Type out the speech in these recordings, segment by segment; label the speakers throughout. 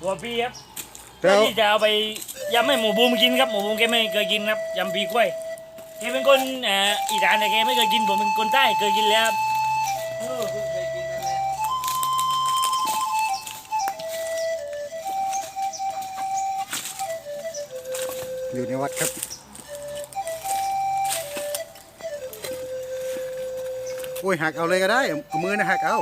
Speaker 1: หัวปีครับ
Speaker 2: แล้
Speaker 1: เพื่อ
Speaker 2: ว
Speaker 1: ที่จะเอาไปยำให้หมูบูมกินครับหมูบูมแกไม่เคยกินครับยำปีกล้วยแกเป็นคนเอ่ออีสานแต่แกไม่เคยกินผมเป็นคนใต้เคยกินแล้วครับเออเพิ่งเคยกินนั่นแหละ
Speaker 2: อยู่ในวัดครับโอ้ยหักเอาเลยก็ได้เอามือนะหักเอา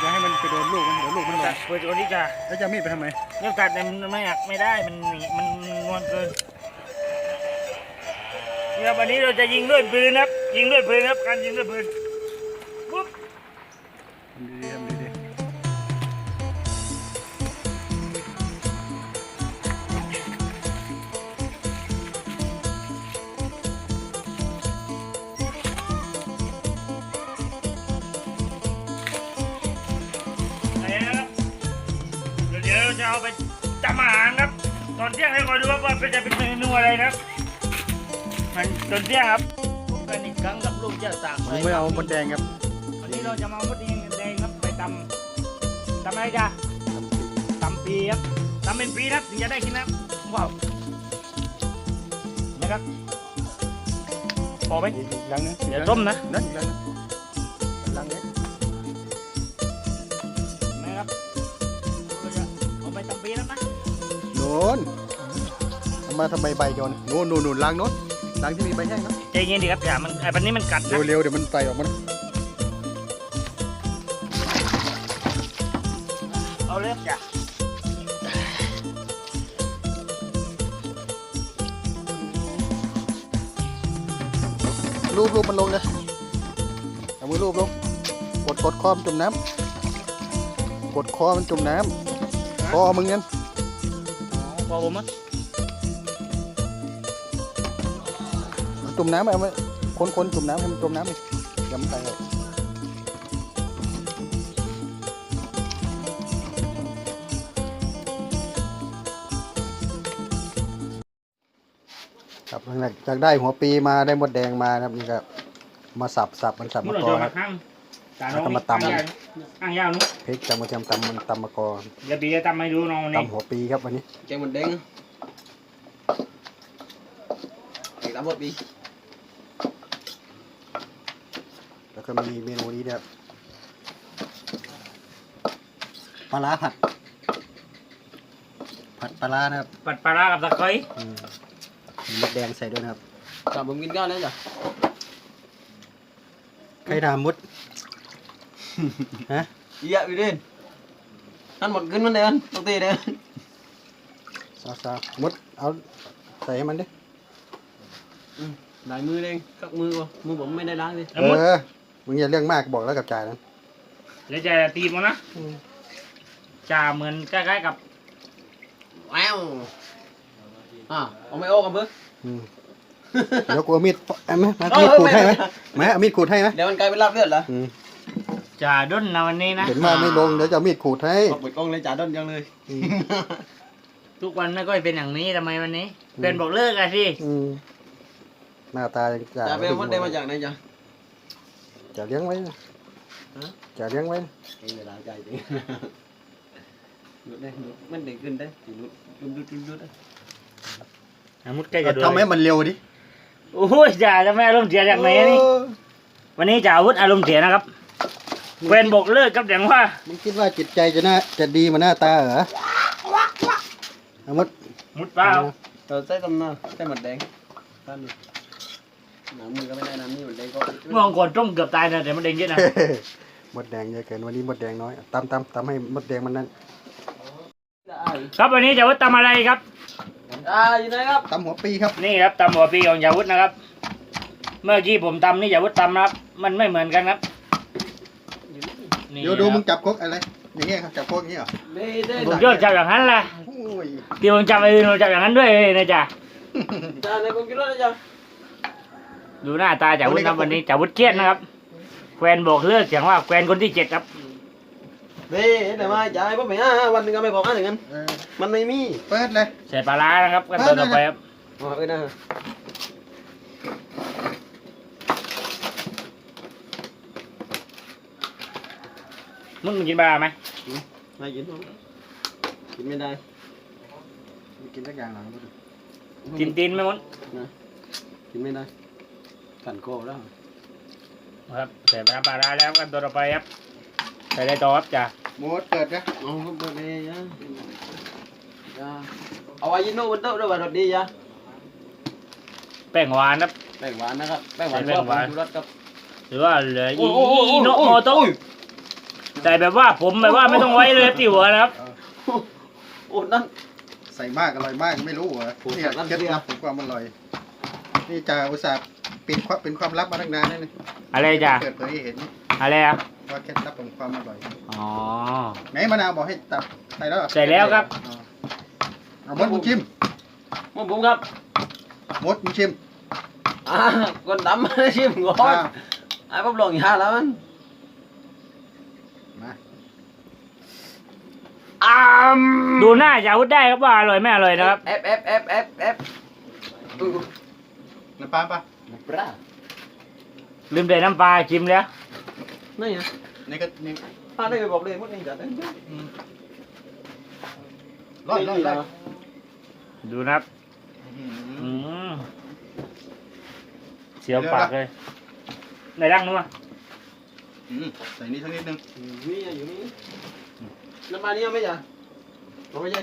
Speaker 2: อย่าให้มันไปโดนลูกมันเดี๋ยวลูกมันหล่
Speaker 1: ตั
Speaker 2: น
Speaker 1: ดเปิดตัวนี้จ้ะ
Speaker 2: แล้วจะเอามีดไปทำไม
Speaker 1: เรื่องตัดเนี่ยมันไม่อยากไม่ได้มันมันงวนเกินนี่ครับวันนี้เราจะยิงด้วยปืนครับ ยิงด้วยปืนครับการยิงด้วยปืนปุ๊บ
Speaker 2: ทำดี
Speaker 1: ตอนเที่ยงให้คอยดูว่าว่าจะเป็นเมนูอะไรนะครับมันตอนเที่ยงครับพบกันอีกครั้งกับลูกเจ้าตาก
Speaker 2: ผมไม่เอามดแดงครับ
Speaker 1: วันนี้เราจะมาเอามดแดงแดงครับไปตำตำอะไรจ้ะตำปีครับตำเป็นปีนะครับถึงจะได้กินนะครับว้าวนะครับพอไหม
Speaker 2: อีกหลังนึง
Speaker 1: เดี๋ยวต้มนะ
Speaker 2: นั่นอีกหลังนึงหลังนี้
Speaker 1: นะครับเราจะเอาไปตำปีแล้วนะ
Speaker 2: โน่นเอา มาทำไมใบโยนโน่นโน่นโน่นล้างโน้นล้างที่มีใบแห้งนะ
Speaker 1: ใจเย็นดีครับอย่ามันไอ้ปันนี้มันกัดนะ
Speaker 2: เร็วๆเดี๋ยวมันไตออกมานะ
Speaker 1: เอาเลยจ้ะ
Speaker 2: รูปรูปมันลงเลยเอามือรูปลงกดกดคอมนจุ่มน้ำกดคอมันจุ่มน้ำคอมึงงั้น
Speaker 1: พอผมมั้ย
Speaker 2: จุ่มน้ำเอาไว้คนคนจุ่มน้ำให้มันจุ่มน้ำดิอย่ามันไตออกครับหลังจากได้หัวปีมาได้หมดแดงมานะครับนี่ก็มาสับสับมันสับ
Speaker 1: มุ้
Speaker 2: มาง
Speaker 1: เรา
Speaker 2: กอ
Speaker 1: จะ
Speaker 2: ค
Speaker 1: มา
Speaker 2: รับ
Speaker 1: ข้างตา
Speaker 2: แล้วก็มาตำ
Speaker 1: ข้างยาวนู้น
Speaker 2: พริกตำกระเทียมตำมันตำมะกอ
Speaker 1: เดี๋ยวปีจะตำให้ดูน้องวันนี้
Speaker 2: ตำหัวปีครับวันนี้
Speaker 3: แกงหมดแดงแกงตำบดปี
Speaker 2: แล้วก็มีเมนูนี้ด้วยครับปลาร้าผัด ผัดปลาร้านะครับ
Speaker 1: ปัดปลาร้ากับตะไคร้
Speaker 2: อืมมีมดแดงใส่ด้วยนะครับ
Speaker 3: จับผมกินข้าวแล้วจ้ะ
Speaker 2: ไข่ดามมุดฮะ
Speaker 3: เยี่ยไปดิท่านหมดขึ้นมันเดินต้องตีเดิน
Speaker 2: ซาซามุดเอา ใส่ให้มันดิ
Speaker 3: หลายมือเองกักมือก่อนมือผมไม่ได้ล้างดิ
Speaker 2: เออ มึงอย่าเรื่องมากบอกแล้วกับจ่ายนะ
Speaker 1: แล้วจะตีมันนะจ่าเหมือนใกล้ๆกับ
Speaker 3: ว้าวอะเอาไม่โอ้กันเบิ้ง
Speaker 2: อืมเดี๋ยวกูเอามีดเอาไหมมาเอามีดขูดให้ไหมมาเอามีดขูดให้ไหม
Speaker 3: เดี๋ยวมันกลายเป็นลาบเลือดเหรอ
Speaker 2: อืม
Speaker 1: จ่าด้นนะวันนี้นะ
Speaker 2: เห็นว่าไม่ลงเดี๋ยวจะเอามีดขูดให้
Speaker 3: บอกเปิดกล้องเลยจ่าด้นยังเลย
Speaker 2: อืม
Speaker 1: ทุกวันไม่ค่อยเป็นอย่างนี้ทำไมวันนี้เพื่อนบอกเลิกอะสิ
Speaker 2: อืมหน้าตายังจ่า
Speaker 3: จ่าไปเอามดแดงมาจากไหนจ้ะ
Speaker 2: จะเลี้ยงไว้นะ
Speaker 3: ฮะ
Speaker 2: จะเลี้ยงไว้นะ
Speaker 3: เองเวลาใจจริงหลุดได้หลุดมันเด็กขึ้นได้หลุดหลุดหลุดหลุดหลุด
Speaker 1: อะมุดใกล้จะโดน
Speaker 2: ทำให้มันเร็วดิ
Speaker 1: โอ้ยจ่าจะไม่อารมณ์เสียจากไหนอะนี่
Speaker 2: เออ
Speaker 1: วันนี้จ่าอาวุธอารมณ์เสียนะครับเพื่อนบอกเลิกกับอย่างว่า
Speaker 2: มึงคิดว่าจิตใจจะน่าจะดีเหมาหน้าตาเหรอเอามด
Speaker 1: มุดเปล่า
Speaker 3: เราใส่ตำหน้าใส่หมดแดงท่านดู หนังมือก็ไม่ได้น้ำนี่หมดแดงก็
Speaker 1: เมื่อก่อนต้มเกือบตายนะแต่มันเด้งเยอะนะ
Speaker 2: มดแดงเยอะเกินวันนี้มดแดงน้อยตำตำตำให้มดแดงมันนั่น
Speaker 3: ได้
Speaker 1: ครับวันนี้จ่าวุฒทำอะไรครับ
Speaker 3: อ่าอยู่ไหนครับ
Speaker 2: ตำหัวปีครับ
Speaker 1: นี่ครับตำหัวปีของจ่าวุฒนะครับ เมื่อกี้ผมตำนี่จ่าวุฒตำนะครับ มันไม่เหมือนกันครับนี่
Speaker 2: เดี๋ยวดู
Speaker 1: ครับ
Speaker 2: มึงจับครกอะไรอย่างเงี้ยครับจับครกอย่างเงี้ยเหรอ
Speaker 3: ไม่ได้
Speaker 1: ผมยอดจับอย่างนั้นแหละ
Speaker 2: โอ้ย
Speaker 1: ที่ผมจับไอ้อื่นผมจับอย่างนั้นด้วยนะจ๊ะ
Speaker 3: จ้าในผมกินรถนะจ้า
Speaker 1: ดูหน้าตาจ่าวุฒครับวันนี้จ่าวุฒเครียดนะครับแควนบอกเลิกอย่างว่าแควนคนที่เจ็ดครับ
Speaker 3: เบ้แต่มาจ่ายผมไม่ห้าวันหนึ่งก็ไม่บอกอันหนึ่งกัน
Speaker 2: เออ
Speaker 3: มันไม่มี
Speaker 2: เปิดเลย
Speaker 1: ใส่ปลาร้านะครับกันตอนต่อไปครับ
Speaker 3: อ๋อเออนะ
Speaker 1: มึงกินปลาไหม
Speaker 3: ไม่กินหรอกกินไม่ได้
Speaker 2: ไม่กินสักอย่างหรอก
Speaker 1: กินตีนไหมมึง
Speaker 3: กินไม่ได้ กันโก้แล้ว
Speaker 1: ครับใส่น้ำปลาร้าแล้วกันตัวต่อไปครับใส่ได้ต่อครับจ้ะ
Speaker 2: หมดเกิดนะ
Speaker 3: เอาก็เปิดเลยจ้ะจ้ะเอาไว้ยินโน่บนโต๊ะด้วยว่ารสดีจ้ะ
Speaker 1: แป้งหวานครับ
Speaker 3: แป้งหวานนะครับแป้งหวาน
Speaker 1: ใส่แป้งหวาน
Speaker 3: ชูรสครับ
Speaker 1: หรือว่าเหลืออี
Speaker 3: โอ้โอ้โอ้
Speaker 1: โน
Speaker 3: โอ้
Speaker 1: โมโตะ
Speaker 3: โอ้ย
Speaker 1: ใส่แบบว่าผมแบบว่าไม่ต้องไว้เลยครับที่หัวนะครับ
Speaker 3: โอ้นั่น
Speaker 2: ใส่มากอร่อยมากไม่รู้เหรอ
Speaker 3: ผม
Speaker 2: นี่
Speaker 3: ใส่น้ำ
Speaker 2: เคล็ด
Speaker 3: เปรี้ยว
Speaker 2: ลับของความอร่อย นี่จ่าอุตส่าห์ปิดความเป็นความลับมาตั้งนานแล้วนี่
Speaker 1: อะไรจ้ะ
Speaker 2: เปิดเผยให้เห็น
Speaker 1: อะไรครับ
Speaker 2: ว่าเคล็ดลับของความอร่อย
Speaker 1: อ๋อ
Speaker 2: ไหนมะนาวบอกให้ตับใส่แล้วเหรอ
Speaker 1: ใส่แล้วครับ
Speaker 2: อ๋อเอามดมึงชิม
Speaker 3: มุมผมครับ
Speaker 2: มดมึงชิม
Speaker 3: อ่าคนดำมาชิมก่อน
Speaker 2: อ่า
Speaker 3: ไอ้ผมลองยาแล้วมัน
Speaker 2: มา
Speaker 3: อ้าม
Speaker 1: ดูหน้าจะพูดได้ครับว่าอร่อยไม่อร่อยนะครับ
Speaker 3: เอฟเอฟเอฟเอฟเอฟอุ้ย
Speaker 2: น้ำปลาปะ
Speaker 3: ปลา
Speaker 1: ลืมใส่น้ำปลาชิมแล้ว
Speaker 3: นี่ไง
Speaker 2: นี่ก็นี่
Speaker 3: ป้าได้ไปบอกเลยมดนี่จัดเลย
Speaker 2: อืมร้อยร้อยร้อย
Speaker 1: ดูนะครับ
Speaker 2: อืม
Speaker 1: อืมเสียวปากเลยในร่างนู้นอะ
Speaker 2: อืมใส่นี่สักนิดนึง
Speaker 3: นี่อยู่นี่น้ำปลานี่เอาไหมจ๊ะเอาไหมจ๊ะ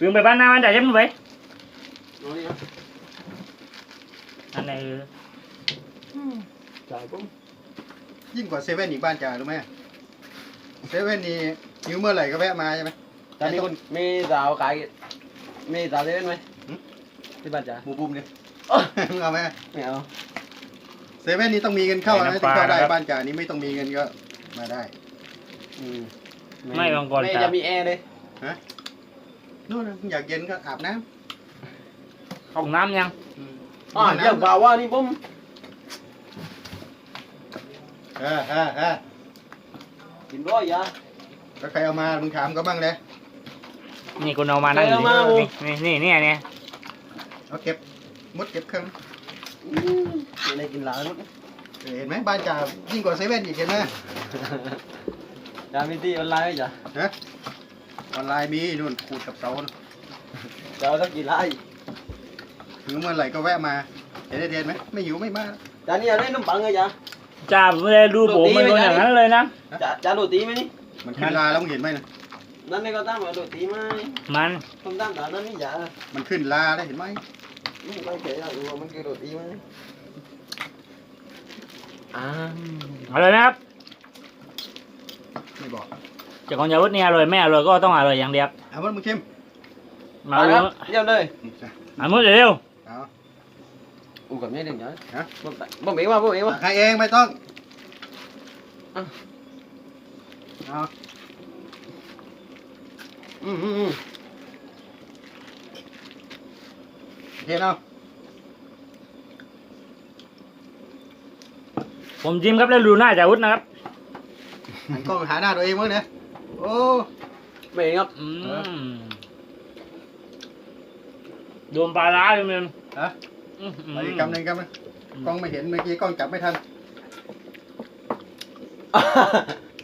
Speaker 1: ลืมไปบ้านหน้ามันจ่ายใช่ไหมไป
Speaker 3: เอานี่ครับ
Speaker 1: อันไหน
Speaker 3: จ่ายปุ๊บ
Speaker 2: ยิ่งกว่าเซเว่นอีกบ้านจ่ารู้ไหมเซเว่นนี่หิวเมื่อไหร่ก็แวะมาใช่ไหม
Speaker 3: จ่ายมีคนมีสาวขายมีสาวเล่นไหม
Speaker 2: หึ
Speaker 3: ที่บ้านจ๋า
Speaker 2: บูบูมเนี่ย
Speaker 3: เอ้ย
Speaker 2: เอาไหม
Speaker 3: ไม่เอา
Speaker 2: เซเว่นนี่ต้องมีเงินเข้านะถึงเข้าได้บ้านจ่านี่ไม่ต้องมีเงินก็มาได้
Speaker 3: อืม
Speaker 1: ไม่บางก่อน
Speaker 3: ไม่
Speaker 1: จ้ะ
Speaker 3: จะมีแอร์เลย
Speaker 2: นู่นนะอยากเย็นก็อาบน้
Speaker 1: ห้องน้ำยังำ
Speaker 2: อืม
Speaker 3: อ่าเรื่องเปล่าว่านี่ปุ๊ม
Speaker 2: เออเออเออ
Speaker 3: กินร้อยยา
Speaker 2: แล้วใครเอามา มึงถามก็บ้างเลย
Speaker 1: นี่คุณเอามานั่งอยู่
Speaker 3: ใครเอามา
Speaker 1: นี่นี่นี่เนี่ยเนี่ย
Speaker 2: เอาเก็บมดเก็บเครื่อง
Speaker 3: อืมมีอะไรกินหลายมั้ง
Speaker 2: เห็นไหมบ้านจ่ายิ่งกว่าเซเว่นอีกเห็นไหม
Speaker 3: จ่ามีที่ออนไลน์ไหมจ๊ะ
Speaker 2: ฮะออนไลน์มีนู่นขูดกับเสาน่ะ
Speaker 3: จะเอาสักกี่ไร่
Speaker 2: หิวเมื่อไหร่ก็แวะมาเห็นได้เดนไหมไม่หิวไม่มา
Speaker 3: จ่านี่อะไรน้ำปังไงจ๊ะ
Speaker 1: จ่าไม่ได้ดูผมเป็นคนอย่างนั้นเลยนะ
Speaker 3: จ่าจ่าโรตีไหมนี่
Speaker 2: มันขึ้นลาแล้วมึงเห็นไหมนะ
Speaker 3: นั่นนี่ก็ตั้งมาโรตีไหม
Speaker 1: มัน
Speaker 3: ต้องตั้งแต่นั้นนี่จ่า
Speaker 2: มันขึ้นลาแล้วเห็นไหม
Speaker 3: ไม่ไม่เคยอยากรู้ว่ามันคือโรตีไหมอ่า
Speaker 1: อร่อยไหมครับ
Speaker 2: ไม่บอก
Speaker 1: จากของยาวุฒินี่อร่อยไม่อร่อยก็ต้องอร่อยอย่างเดียว
Speaker 2: เอามดมึงชิม
Speaker 1: มา
Speaker 3: มา
Speaker 1: เล
Speaker 3: ค
Speaker 1: ย
Speaker 3: รับเยี่ยมเลย
Speaker 1: อะมุดเร็ว
Speaker 2: เอา
Speaker 3: อู้กับนี่หนึ่งจ้ะ
Speaker 2: ฮะ
Speaker 3: บ่บ่เอ๋ว่าบ่เอ๋ว่า
Speaker 2: ใครเองไม่ต้อง
Speaker 3: อะ
Speaker 2: เอา
Speaker 3: อืมอืมอืม
Speaker 2: เห็นเอา
Speaker 1: ผมจิ้มครับแล้วดูหน้าจ่าวุฒินะครับ
Speaker 2: หันกล้องหาหน้าตัวเองมั้งเนี่ยโอ้
Speaker 3: ไม่เห็นครับ
Speaker 1: อืม โดนปลาร้าเลยมึง
Speaker 2: ฮะ
Speaker 1: อื้อหือ
Speaker 2: ไปอีกกำหนึ่งกำหนึ่งกล้องไม่เห็นเมื่อกี้กล้องจับไม่ทัน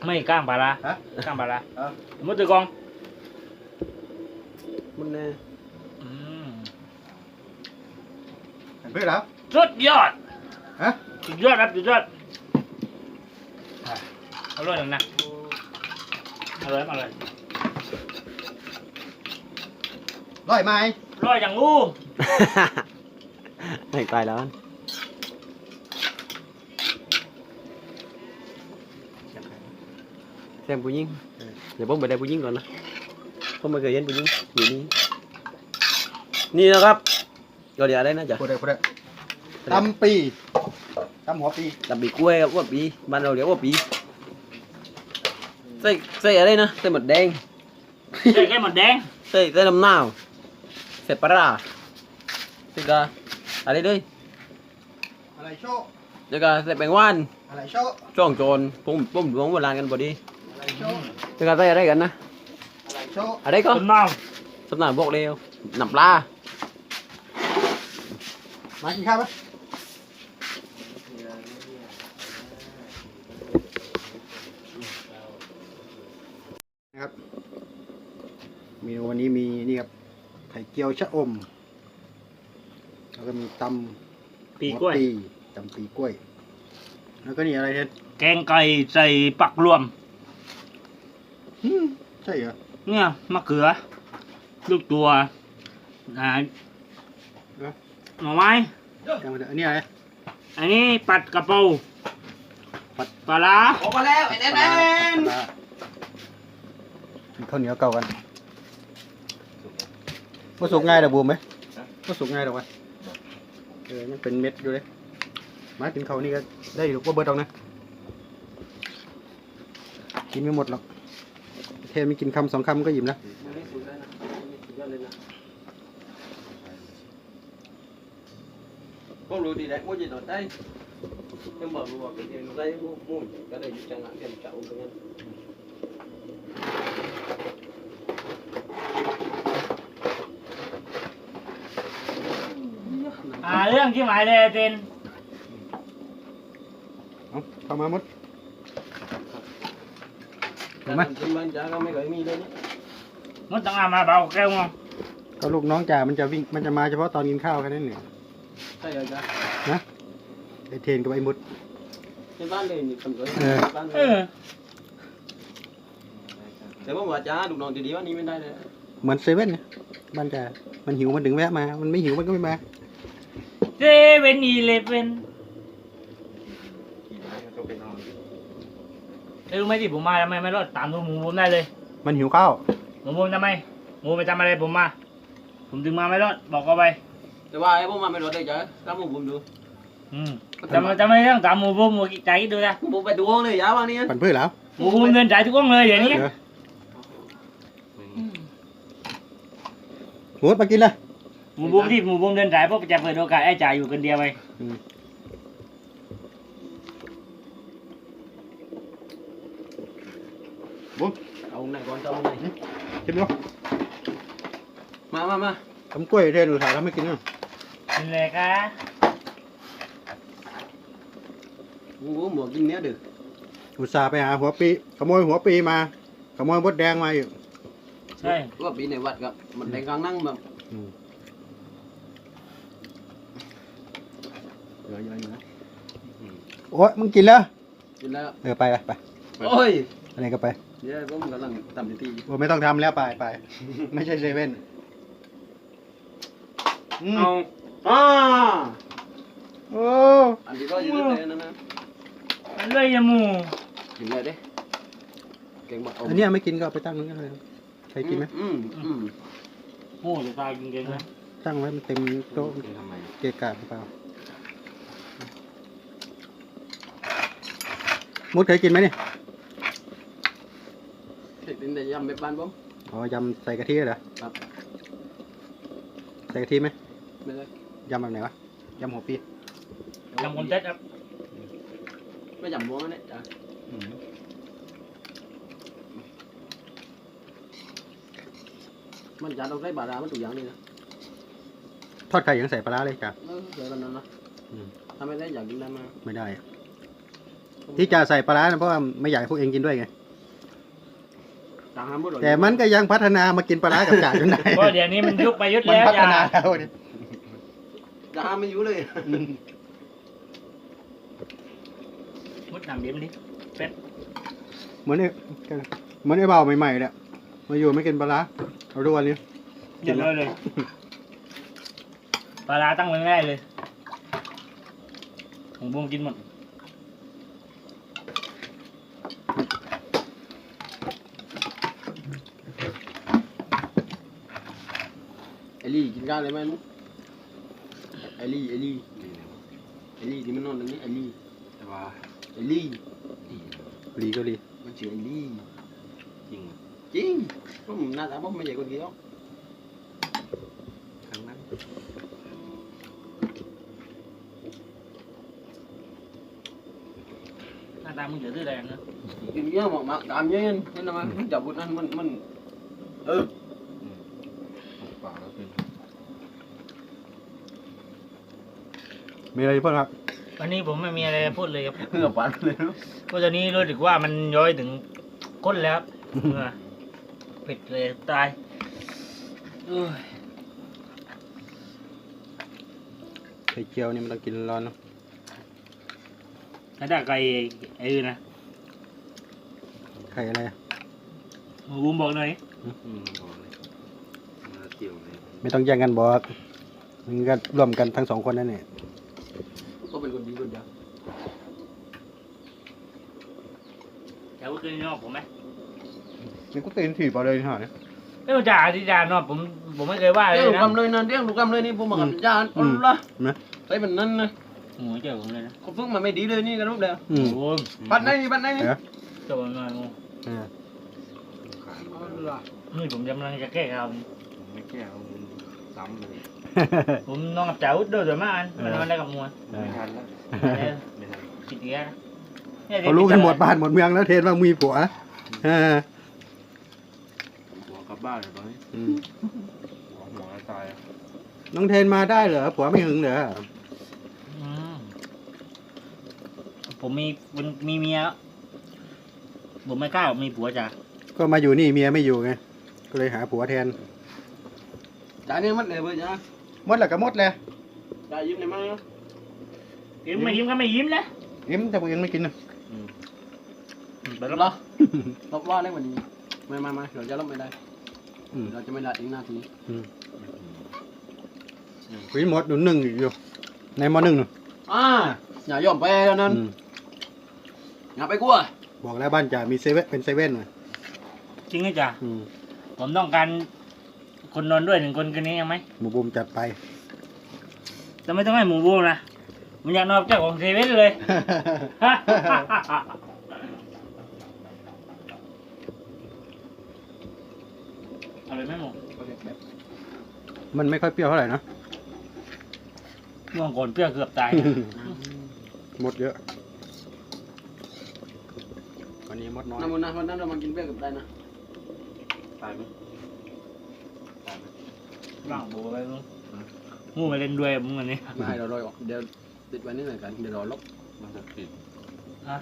Speaker 1: ไม่ก้างปลาร้า
Speaker 2: ฮะ
Speaker 1: ก้างปลาร้า
Speaker 2: เอา
Speaker 1: มุดตัวกอง
Speaker 3: มันเนี่ย
Speaker 1: อืม
Speaker 2: เห็นเพื่อนแล้ว
Speaker 1: สุดยอด
Speaker 2: ฮะ
Speaker 1: สุดยอดครับสุดยอดอะอร่อยจังนะอร่อยอร่อย
Speaker 2: ร้อยไหม
Speaker 1: อ ร่อยอย่างงู
Speaker 3: ไม่ตายแล้วเสียงผู้หญิงเดี๋ยวผมไปได้ผู้หญิงก่อนนะผมไม่เคยเห็นผู้หญิงอยู่นี่นี่นะครับก็เดี๋ยวได้นะจ๊ะ
Speaker 2: พูดได้พูดได้ตำปีตำหัวปี
Speaker 3: ตับปีกล้วยครับว่าปีบ้านเราเรียกว่าปีใส่ใส่อะไรนะใส่หมดแดง
Speaker 1: ใส่แค่หมดแดง
Speaker 3: ใส่ใส่น้ำนา วใส่ปลาร้าใส่กะอะไรด้วย
Speaker 2: อะไรโชว์
Speaker 3: ใส่กะใส่แป้งหว่าน
Speaker 2: อะไรโชว์
Speaker 3: ช่องโจรผมผมหลวงโบราณกันพอดี
Speaker 2: อะไรโชว์
Speaker 3: ใส่กะใส่อะไรกันนะ
Speaker 2: อะไรโชว์
Speaker 3: อะไรก็
Speaker 1: ต้นเมา
Speaker 3: สำนักบอกเร็วน้ำปลา
Speaker 2: มากินข้าวปะครับเมนูวันนี้มีนี่ครับ ไข่เจียวชะอม แล้วก็มีตำ
Speaker 1: ปีกล้วย
Speaker 2: หัปีตำปีกล้วย แล้วก็นี่อะไรเทน
Speaker 1: แกงไก่ใส่ปักรวม
Speaker 2: อืมใช่เหรอ
Speaker 1: เนี่ยมะเขือ ลูกตัวอ่าหน่อไม้
Speaker 2: ยังไม่ได้อันนี้อะไร
Speaker 1: อันนี้ปัดกระเพรา
Speaker 2: ปัด
Speaker 1: ปลาร้า
Speaker 3: ออกมาแล้วไอ้แน่น
Speaker 2: ปลาร้ากินข้าวเหนียวเก่ากัน ว่าสุกง่ายดอกบูมไหมว่าสุกง่ายดอกวะเออมันเป็นเม็ดอยู่เลยมากินข้าวนี่ก็ได้อยู่ว่าเบิร์ดเอานะกินไม่หมดหรอกเทนมีกินคำสองคำก็อิ่มแล้ว
Speaker 3: มันไม่สุดแล้วนะมันสุดยอดเลยนะผมรู้ดีแหละว่าจะโดดได้ยังบอกรู้ว่าเป็นเองได้มุ่งมุ่งก็เลยจังหวะเดียวจะเอาไปงั้น
Speaker 1: อ่ รื่องที่หมายเลยเต็น
Speaker 2: เอาเข้ามาหมดเห็
Speaker 3: แต่
Speaker 2: นไหม
Speaker 3: มันมันจะก็ไม่เคยมีเลยนี่
Speaker 1: มันต้องเอามาเบาแก้วงง
Speaker 2: ก็ลูกน้องจ่ามันจะวิ่งมันจะมาเฉพาะตอนกินข้าวแค่นั้นเนี่ย
Speaker 3: ใช่เหรอจ๊ะ
Speaker 2: นะไอเทนกับไอมุด
Speaker 3: ที่บ้านเลยนี่คนเคย
Speaker 2: เออ
Speaker 3: บ้านเล
Speaker 1: เอยอ
Speaker 3: แต่ผมว่าจ้าลูกน้องดีๆว่านี้ไม่ได้เลย
Speaker 2: เหมือนเซเว่นนะบ้านจ่ามันหิวมันถึงแวะมา มันไม่หิวมันก็ไม่มา
Speaker 1: เซเว่นอีเลฟเว่นรู้ไหมที่ผมมาทำไมไม่รอดตามตัวหมูผมได้เลย
Speaker 2: มันหิวข้าว
Speaker 1: หมูผมทำไมหมูไปทำอะไรผมมา ผมถึงมาไม่รอดบอกเขาไป
Speaker 3: แต่ว่าไอ้พวกมันไม่รู้ได้จ้ะถ้าผมผมดู
Speaker 1: อืมจำจำไม่ต้องตามหมูผมหมูใจคิดดูนะ
Speaker 3: ผมไปดูเลยจ้าวันนี้
Speaker 2: ปั่นเพื่อแล้ว
Speaker 1: หมูผมเดินสายทุกห้องเลยเดี๋ยวนี้
Speaker 2: เออมุดมากินเลย
Speaker 1: หมูผมที่หมูผมเดินสายเพราะจะเปิดโอกาสให้จ่ายอยู่คนเดียวไป
Speaker 2: อืมบุ้ม
Speaker 3: เอาไหนก่อนเอาไหน
Speaker 2: กินดู
Speaker 3: มามามา
Speaker 2: ทำกล้วยเทนหรือถ่ายแล้วไม่กินอะ
Speaker 1: เป็นไรคะ
Speaker 3: โอ้โหหมวกกินเนี้ยดึก
Speaker 2: อุตส่าห์ไปหาหัวปีขโมยหัวปีมา ขโมยมดแดงมาอยู่
Speaker 1: ใช่
Speaker 3: ก็ปีในวัดกับมันแดงกลางนั่งแบบ
Speaker 2: อืมเยอะๆนะ โอ้ยมึงกินแล้ว
Speaker 3: กินแล้ว
Speaker 2: เออไปไปไป
Speaker 3: โอ้ย
Speaker 2: อะไรก็ไป
Speaker 3: เดี๋ยวผมกำลังทำพิธี
Speaker 2: โอ้ไม่ต้องทำแล้วไปไปไม่ใช่เซเว่นอืม
Speaker 3: เอาอ่า
Speaker 2: โอ้
Speaker 3: อันนี้ก็ยืดเลยนะนะ
Speaker 1: มันเลยยาหมู
Speaker 3: กินเลยดิเก่งมาก
Speaker 2: อันเนี้ยไม่กินก็เอาไปตั้งนึงก็ได้ใครกินไหม
Speaker 3: อืมอืม
Speaker 1: หมูจะตายจริงๆนะ
Speaker 2: ตั้งไว้มันเต็มโต๊ะ
Speaker 3: ทำไม
Speaker 2: เกะกะหรือเปล่า มุดเคยกินไหมเนี่ย
Speaker 3: เด็กเป็นแต่ยำแบบบ้านผม
Speaker 2: อ๋อยำใส่กะทิเหรอ
Speaker 3: ครับ
Speaker 2: ใส่กะทิไหม
Speaker 3: ไม่เลย
Speaker 2: ยำแบบไหนวะยำหัวปี
Speaker 1: ยำคนเจ็ดครับ
Speaker 3: ไม่ยำบัวเนี่ยจ้ะมันจะต้องใช้บารามันถูกอย่างนี้นะ
Speaker 2: ทอดไข่ยังใส่ปลาร้าเลยจ้ะ
Speaker 3: เออเดี๋ยวกันนั้นนะ
Speaker 2: อืม
Speaker 3: ถ้าไม่ได้อยากกินได้มา
Speaker 2: ไม่ได้อะ ที่จะใส่ปลาร้านะเพราะว่าไม่อยากให้พวกเองกินด้วยไง
Speaker 3: ต่างหากหมดเลย
Speaker 2: แต่มันก็ยังพัฒนามากินปลาร้ากับจ่าจนได้
Speaker 1: เพราะเดี๋ยวนี้มันยุคไปยุทธ
Speaker 2: มัน
Speaker 1: แล้ว
Speaker 2: พัฒ
Speaker 1: อย่า
Speaker 2: นาแล้วเนี่ย
Speaker 3: ต่างหากไม่อยู่เลย
Speaker 1: มุดหนังเบี้ยมดิ
Speaker 2: เหมือนไอ้เหมือนไอ้เบาใหม่ๆเนี่ยมาอยู่ไม่กินปลาร้าเอาทุกวันนี้
Speaker 1: เดี๋ยวเลยเลย ปลาร้าตั้งไว้ไม่ได้เลยของบุ้งกินหมด
Speaker 3: ไอลี่กินข้าวเลยไหมนุ๊กไอลี่ไอลี่ไอลี่ที่มันนอนตรงนี้ไอลี่แต่ว่าไอลี่
Speaker 2: รีก็รี
Speaker 3: มันชื่อไอลี่จริงจริงผมหน้าตาผมไม่ใช่คนเดียวครั้งนั้น
Speaker 1: หน้าตามึงเห ลือตื้อแดงนะ
Speaker 3: กินเยอะมากๆตามเย็นนี่นะมันจับบุญนั้นมันมันเออ
Speaker 2: มีอะไรเพิ่มครับ
Speaker 1: วันนี้ผมไม่มีอะไรจะพูดเลยครับ
Speaker 3: เพื่อปันเลยเนาะ
Speaker 1: เพราะตอนนี้รู้สึกว่ามันย้อยถึงก้นแล้วครับเหงื่อเผ็ดเลยตายโอ้ย
Speaker 2: ไข่เจียวนี่มันต้องกินร้อนเนาะ
Speaker 1: ถ้าได้ไก่ไอ้นี่นะ
Speaker 2: ไข่อะไรอะ
Speaker 1: หมูบุ้มบอกหน่อย
Speaker 3: อืมบอกเลยมาเกี่ยวเลย
Speaker 2: ไม่ต้องแย่งกันบอกมันก็ร่วมกันทั้งสองคนนั่นแหละ
Speaker 3: ก็ เป็นคนดีคนเดียว
Speaker 1: แถวคืนนอกผมไหม
Speaker 2: นี่ก็ตีนถีบเอาเลยห่าเนี่ย
Speaker 1: ไม่ต้องจ่าที่จ่านอกผมผมไม่เคยว่าเล
Speaker 3: เรีย
Speaker 1: ย
Speaker 3: กลูก
Speaker 1: นะ
Speaker 3: กำเลยนะเรียกลูกกำเลยนี่ผมมากับญาติคนละ
Speaker 2: เห็นไหม
Speaker 3: ใส่แบบนั้นนะ
Speaker 1: หมูเจ้าผมเลยนะ
Speaker 3: เขาฝึกมาไม่ดีเลยนี่กันรูปเดียว
Speaker 2: อืม
Speaker 1: โอ้ย
Speaker 3: ปัดไหนนี่ปัดไหนนี่
Speaker 2: เดี๋ยว
Speaker 1: เจ้าผมหน่อยงู
Speaker 2: เออ
Speaker 1: นี่ผมกำลังจะแก้ข่าว
Speaker 3: ไม่แก้วมัน ซ้ำเลย
Speaker 1: ผมนอนกับจ่าอุดด้วยส่วนมากอันมันนอนได้กับมวย
Speaker 2: เอ
Speaker 3: ไม่
Speaker 2: อ
Speaker 3: ทันแล้ว
Speaker 1: เออ
Speaker 3: ไม่ทัน
Speaker 1: คิดอย่างเงี้ยนะเนี่ย
Speaker 2: เขารู้กันหมดบ้านหมดเมืองแล้วเทนว่ามีผัวเออ
Speaker 3: หัวกลับบ้านเลยตอนนี้
Speaker 2: อืม
Speaker 3: หัวหัวตาย
Speaker 2: น้องเทนมาได้เหรอผัวไม่หึงเหรอ
Speaker 1: อืมผมมีมันมีเมียแล้วผมไม่กล้ามีผัวจ่า
Speaker 2: ก็มาอยู่นี่เมียไม่อยู่ไงก็เลยหาผัวแทน
Speaker 3: จ่ายเนี่ยมัดเลยเพื่อนจ้า
Speaker 2: หมดแล้วก็หมดเลย
Speaker 3: จ่ายยิ้มเลยมั้ง
Speaker 1: ยิ้มไม่ยิ้มก็ไม่ยิ้มนะ
Speaker 2: ยิ้มแต่พวกเองไม่กินนะ
Speaker 1: ไป
Speaker 3: ไป
Speaker 1: แล้
Speaker 3: แล้ววลบว่าได้วันนี้ไม่ไม่ไม่เราจะลบไม่ได้
Speaker 2: อืม
Speaker 3: เราจะไม่ละอีกนาที
Speaker 2: วิหมดหนุนหนึ่งอยู่ในมอหนึ่งน่ะ
Speaker 3: อ่าอย่ายอมไปแล้วนั่น
Speaker 2: อืม
Speaker 3: อย่าไปกลัว
Speaker 2: บอกแล้วบ้านจ่ามีเซเว่นเป็นเซเว่นน่ะ
Speaker 1: จริงไหมจ่า
Speaker 2: อืม
Speaker 1: ผมต้องการ คนนอนด้วยหนึ่งคนกันนี้ยังไหม
Speaker 2: หมูบุมจัดไป
Speaker 1: แต่ไม่ต้องให้หมูบูมนะมันอยากนอนกับเจ้าของเซเว่นเลยเอาเลยไหมหมู
Speaker 2: มันไม่ค่อยเปรี้ยวเท่าไหร่นะ
Speaker 1: ม่วงโกนเปรี้ยวเกือบตาย
Speaker 2: หมดเยอะวันนี้หมดน้อย
Speaker 3: น้ำมันนะวันนั้นเรามากินเปรี้ยวกับได้นะตายไหมตายไหม
Speaker 1: ร่างบูไปมึงงูมาเล่นด้วยมึงอันนี้
Speaker 3: ไม่ให้เราลอยออกเดี๋ยวติดไว้นี่หน่อยกันเดี๋ยวรอลบ
Speaker 4: มันจะติด
Speaker 1: ฮะ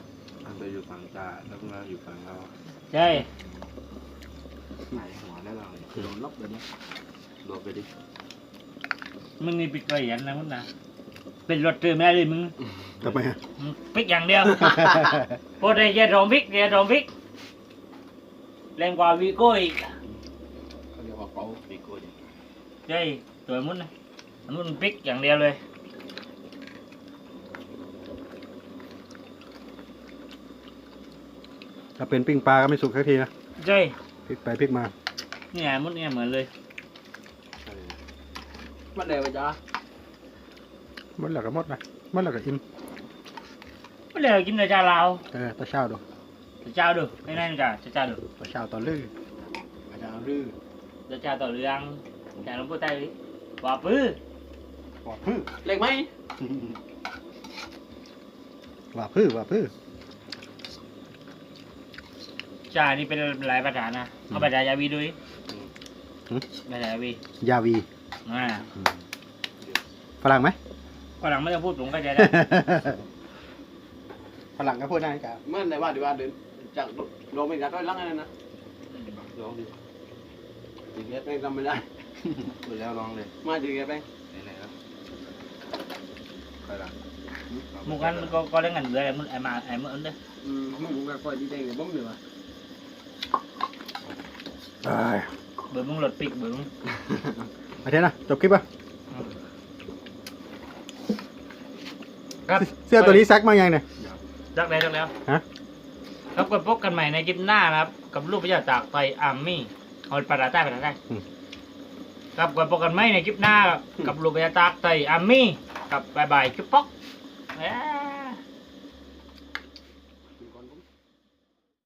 Speaker 4: มันไปอยู่ฝั่งจ่าแล้วก็มาอยู่ฝั่งเรา
Speaker 1: ใช่
Speaker 4: หายหัวได้เราเลย
Speaker 3: เดี๋ยวลบเดี๋ยวนี้
Speaker 4: โดดไปดิ
Speaker 1: มึงนี่ปิดไว้ยันนะมึงนะเป็นรถเตือไม่ได้เลยมึง
Speaker 2: ทำไมอะ
Speaker 1: มึงปิกอย่างเดียวโคตรแย่รองพิกแย่รองพิกแรงกว่าวีโก้อีก
Speaker 3: เขาเรียกว่าเป๋า
Speaker 4: ปีโก้ดิ
Speaker 1: ใช่ตัวมุนนะอันนู้นพริกอย่างเดียวเลย
Speaker 2: ถ้าเป็นปิ้งปลาก็ไม่สุกสักทีนะ
Speaker 1: ใช่
Speaker 2: พลิกไปพลิกมา
Speaker 1: เนี่ยมุดเนี่ยเหมือนเลย
Speaker 4: ใช่
Speaker 3: มันเดี๋ยวไปจ้า
Speaker 2: หมดแล้วก็หมดนะหมดแล้วก็อิ่ม
Speaker 1: ไม่เลยกินแต่ชาลาว
Speaker 2: เออตาเช้าดู
Speaker 1: แต่เจ้าดูไม่นั่นจ้ะแต่เจ้าดู
Speaker 2: ตาเช้าตอนลื้อ
Speaker 3: อาจารย์รื้อ
Speaker 1: แต่เจ้าต่อเรื่อง แต่หลวงพ่อใต้ว่าปื้อ
Speaker 2: ว่าพื้อ
Speaker 3: เล็กไหม
Speaker 2: ว่าพื้อว่าพื้อ
Speaker 1: จ่านี่เป็นหลายภาษานะเอาภาษายาวีด้วยภาษายาวี
Speaker 2: ยาวี
Speaker 1: อ่า
Speaker 2: ฝรั่งไหม
Speaker 1: ฝรั่งไม่ต้องพูดผมก็จะได้
Speaker 2: ฝรั่งก็พูดได้จ้ะ
Speaker 3: เมื่อไหร่ว่าดีว่าเดินจากโดนไปกัดด้วยลังอะไรนะ
Speaker 4: ร้องดิ
Speaker 3: ถึงแกไปทำไม่ได้
Speaker 4: พูดแล้วร้องเลย
Speaker 3: มาถึงแกไป
Speaker 4: ไหนๆแล้วใครล่ะ
Speaker 1: มุกันก็ก็เล่นกันเลยมึงไอ้มาไอ้มึงเด้อ
Speaker 3: อืมมึงก็คอยดีใจกับผมดีกว่า
Speaker 2: เอ้ย
Speaker 1: เบื่อมึงหลดปิกเบื่อมึง
Speaker 2: อาเทนนะจบคลิปป่ะ
Speaker 1: ครับ
Speaker 2: เสื้อตัวนี้ซักมายังเนี่ย
Speaker 1: รักแล้วรักแล้ว
Speaker 2: ฮะ
Speaker 1: ครับก็พบกันใหม่ในคลิปหน้านะครับ กับลูกพระเจ้าตากไฟอาร์มี่เอาปลาดาใต้ปลาดาใต้ ครับก็พบกันใหม่ในคลิปหน้ากับลูกยาตากไตอามี่กับบายบายจุ๊บป๊อก